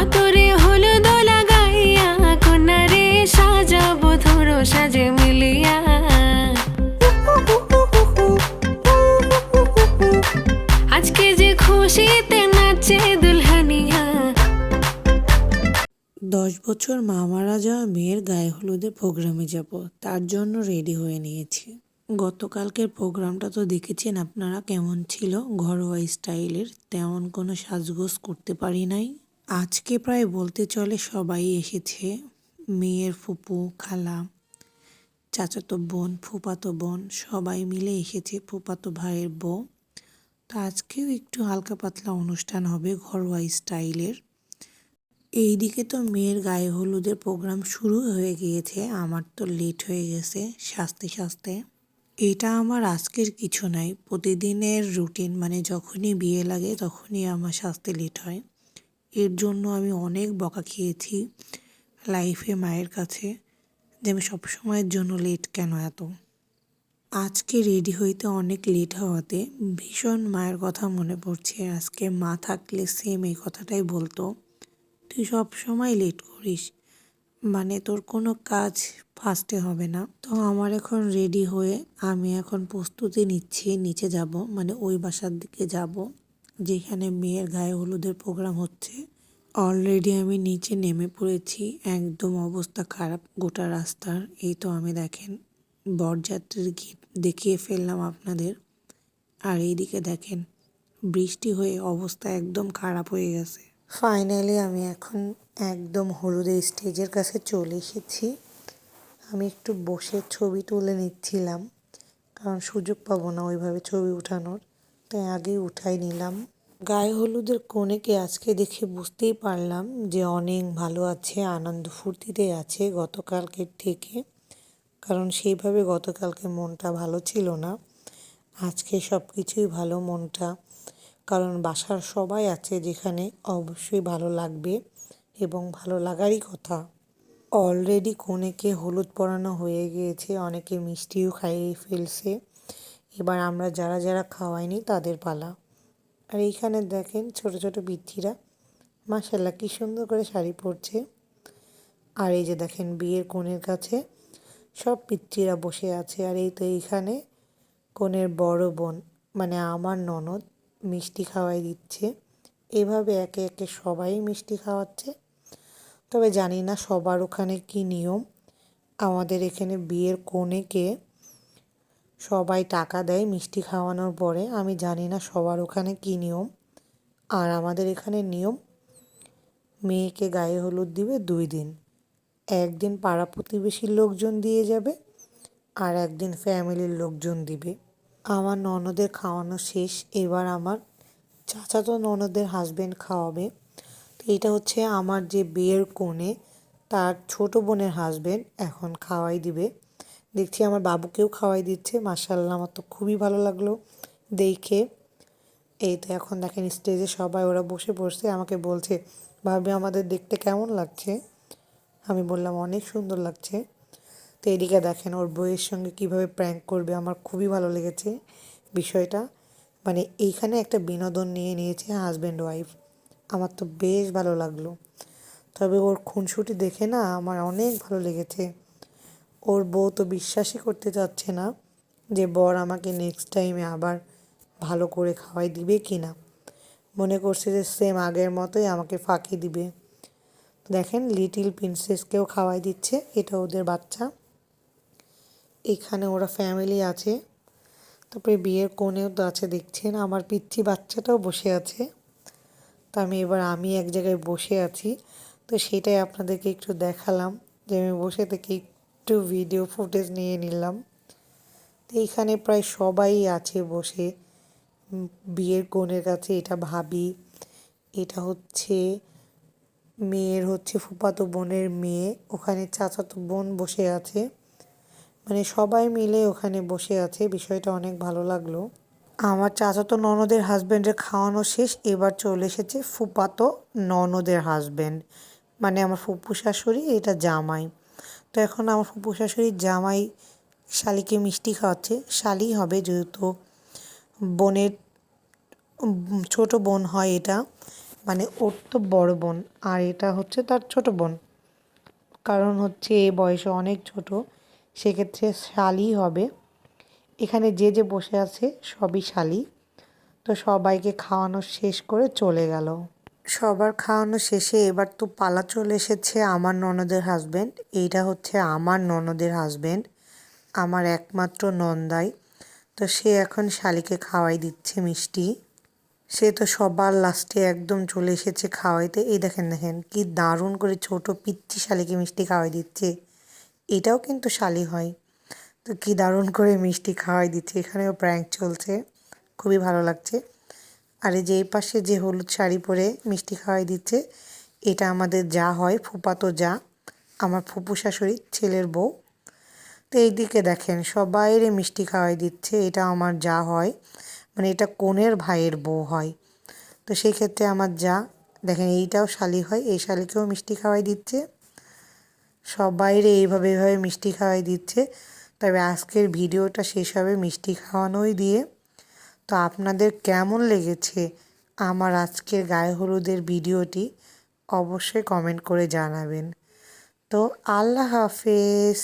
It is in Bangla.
পাতরে হলুদ লাগাইয়া, কন্যারে সাজাবো, ধরো সাজে মিলিয়া। আজকে যে খুশিতে নাচে দুলহানিয়া। দশ বছর মা মারা যাওয়া মেয়ের গায়ে হলুদের প্রোগ্রামে যাব, তার জন্য রেডি হয়ে নিয়েছি। গতকালকের প্রোগ্রামটা তো দেখেছেন আপনারা কেমন ছিল? ঘরোয়া স্টাইলের তেমন কোনো সাজগোজ করতে পারি নাই। আজকে প্রায় বলতে চলে সবাই এসেছে। মেয়ের ফুপু, খালা, চাচাতো বোন, ফুপাতো বোন, সবাই মিলে এসেছে ফুপাতো ভাইয়ের বউ। তো আজকেও একটু হালকা পাতলা অনুষ্ঠান হবে ঘরোয়া স্টাইলের। এইদিকে তো মেয়ের গায়ে হলুদের প্রোগ্রাম শুরু হয়ে গিয়েছে, আমার তো লেট হয়ে গেছে সাজতে সাজতে। এটা আমার আজকের কিছু নাই প্রতিদিনের রুটিন মানে যখনই বিয়ে লাগে তখনই আমার সাজতে লেট হয়। এর জন্য আমি অনেক বকা খেয়েছি লাইফে মায়ের কাছে যে আমি সবসময়ের জন্য লেট কেন এত? আজকে রেডি হইতে অনেক লেট হওয়াতে ভীষণ মায়ের কথা মনে পড়ছে। আজকে মা থাকলে সেম এই কথাটাই বলতো। তুই সব সময় লেট করিস মানে তোর কোনো কাজ ফার্স্টে হবে না। তো আমার এখন রেডি হয়ে আমি এখন প্রস্তুতি নিচ্ছি, নিচে যাব মানে ওই বাসার দিকে যাব। যেখানে মেয়ের গায়ে হলুদের প্রোগ্রাম হচ্ছে। অলরেডি আমি নিচে নেমে পড়েছি। একদম অবস্থা খারাপ গোটা রাস্তার। এই তো আমি দেখেন, বরযাত্রীর গীত দেখিয়ে ফেললাম আপনাদের। আর এইদিকে দেখেন, বৃষ্টি হয়ে অবস্থা একদম খারাপ হয়ে গেছে। ফাইনালি আমি এখন একদম হলুদের স্টেজের কাছে চলে এসেছি। আমি একটু বসে ছবি তুলে নিচ্ছিলাম, কারণ সুযোগ পাবো না ওইভাবে ছবি উঠানোর তাই আগেই উঠাই নিলাম। গায়ে হলুদের কনেকে আজকে দেখে বুঝতেই পারলাম যে অনেক ভালো আছে, আনন্দ ফুর্তিতে আছে গতকালকের থেকে। কারণ সেইভাবে গতকালকে মনটা ভালো ছিল না। আজকে সব কিছুই ভালো মনটা। কারণ বাসার সবাই আছে যেখানে অবশ্যই ভালো লাগবে এবং ভালো লাগারই কথা। অলরেডি কনেকে হলুদ পরানো হয়ে গিয়েছে, অনেকে মিষ্টিও খাইয়ে ফেলছে। এবার আমরা যারা যারা খাওয়াইনি তাদের পালা। আর এইখানে দেখেন ছোট ছোট বিচ্ছিরা মাসাল্লাহ কি সুন্দর করে শাড়ি পরছে। আর এই যে দেখেন বিয়ের কোণের কাছে সব পিচ্চিরা বসে আছে। আর এই তো এইখানে কোণের বড় বোন মানে আমার ননদ মিষ্টি খাওয়াই দিচ্ছে। এভাবে একে একে সবাই মিষ্টি খাওয়াচ্ছে। তবে জানি না সবার ওখানে কি নিয়ম। আমাদের এখানে বিয়ের কনেকে সবাই টাকা দেয় মিষ্টি খাওয়ানোর পরে, আমি জানি না সবার ওখানে কি নিয়ম। আর আমাদের এখানে নিয়ম, মেয়েকে গায়ে হলুদ দিবে দুই দিন। একদিন পাড়া প্রতিবেশীর লোকজন দিয়ে যাবে আর একদিন ফ্যামিলির লোকজন দিবে। আমার ননদের খাওয়ানো শেষ, এবার আমার চাচাতো ননদের হাজবেন্ড খাওয়াবে। তো এটা হচ্ছে আমার যে বিয়ের কোণে, তার ছোট বোনের হাজবেন্ড এখন খাওয়াই দিবে। দেখছি আমার বাবুকেও খাওয়াই দিচ্ছে মার্শাল্লাহ আমার তো খুবই ভালো লাগল দেখে। এই তো এখন দেখেন স্টেজে সবাই ওরা বসে পড়ছে, আমাকে বলছে, ভাবি, আমাদের দেখতে কেমন লাগছে? আমি বললাম, অনেক সুন্দর লাগছে। তো এদিকে দেখেন ওর বইয়ের সঙ্গে কীভাবে প্র্যাঙ্ক করবে, আমার খুবই ভালো লেগেছে বিষয়টা। মানে এইখানে একটা বিনোদন নিয়ে নিয়েছে হাজব্যান্ড ওয়াইফ আমার তো বেশ ভালো লাগল। তবে ওর খুনসুটি দেখে না আমার অনেক ভালো লেগেছে। ওর বউ তো বিশ্বাসই করতে চাচ্ছে না যে বর আমাকে নেক্সট টাইমে আবার ভালো করে খাওয়াই দিবে কি না মনে করছে যে সেম আগের মতোই আমাকে ফাঁকি দিবে। দেখেন লিটিল প্রিন্সেসকেও খাওয়াই দিচ্ছে, এটা ওদের বাচ্চা। এখানে ওরা ফ্যামিলি আছে, তারপরে বিয়ের কোণেও তো আছে, দেখছেন আমার পিচ্ছি বাচ্চাটাও বসে আছে। তো আমি এবার আমি এক জায়গায় বসে আছি, তো সেটাই আপনাদেরকে একটু দেখালাম যে আমি বসে থেকে একটু ভিডিও ফুটেজ নিয়ে নিলাম। তো এইখানে প্রায় সবাই আছে বসে। বিয়ের কোণের কাছে এটা ভাবি। এটা হচ্ছে মেয়ের হচ্ছে ফুপাতো বোনের মেয়ে। ওখানে চাচাতো বোন বসে আছে। মানে সবাই মিলে ওখানে বসে আছে। বিষয়টা অনেক ভালো লাগল। আমার চাচাতো ননদের হাজব্যান্ডের খাওয়ানো শেষ। এবার চলে এসেছে ফুপাতো ননদের হাজব্যান্ড মানে আমার ফুপু শাশুড়ি, এটা জামাই। তো এখন আমার ফুপু শাশুড়ির জামাই শালিকে মিষ্টি খাওয়াচ্ছে। শালি হবে যেহেতু বোনের, ছোট বোন হয় এটা। মানে ওর তো বড় বোন, আর এটা হচ্ছে তার ছোট বোন। কারণ হচ্ছে এ বয়সে অনেক ছোট, সেক্ষেত্রে শালি হবে। এখানে যে যে বসে আছে সবই শালি। তো সবাইকে খাওয়ানো শেষ করে চলে গেল। সবার খাওয়ানো শেষে এবার তো পালা চলে এসেছে আমার ননদের হাজবেন্ড এইটা হচ্ছে আমার ননদের হাজবেন্ড আমার একমাত্র নন্দাই। তো সে এখন শালিকে খাওয়াই দিচ্ছে মিষ্টি। সে তো সবার লাস্টে একদম চলে এসেছে খাওয়াইতে। এই দেখেন দেখেন, কি দারুণ করে ছোট পিচ্চি শালিকে মিষ্টি খাওয়াই দিচ্ছে। এটাও কিন্তু শালি হয়। তো কি দারুণ করে মিষ্টি খাওয়াই দিচ্ছে। এখানেও প্র্যাঙ্ক চলছে। খুবই ভালো লাগছে। আর যে এই পাশে যে হলুদ শাড়ি পরে মিষ্টি খাওয়াই দিচ্ছে, এটা আমাদের যা হয় ফুপাতো যা। আমার ফুপু শাশুড়ির ছেলের বউ। তো এইদিকে দেখেন, সবাইরে মিষ্টি খাওয়াই দিচ্ছে, এটা আমার যা হয়। মানে এটা কোনের ভাইয়ের বউ হয়। তো সেই ক্ষেত্রে আমার যা, দেখেন এইটাও শালি হয়, এই শালিকেও মিষ্টি খাওয়াই দিচ্ছে। সবাইরে এইভাবে এইভাবে মিষ্টি খাওয়াই দিচ্ছে। তবে আজকের ভিডিওটা শেষ হবে মিষ্টি খাওয়ানোই দিয়ে। তো আপনাদের কেমন লেগেছে আমার আজকের গায়ে হলুদের ভিডিওটি? অবশ্যই কমেন্ট করে জানাবেন। তো আল্লাহ হাফেজ।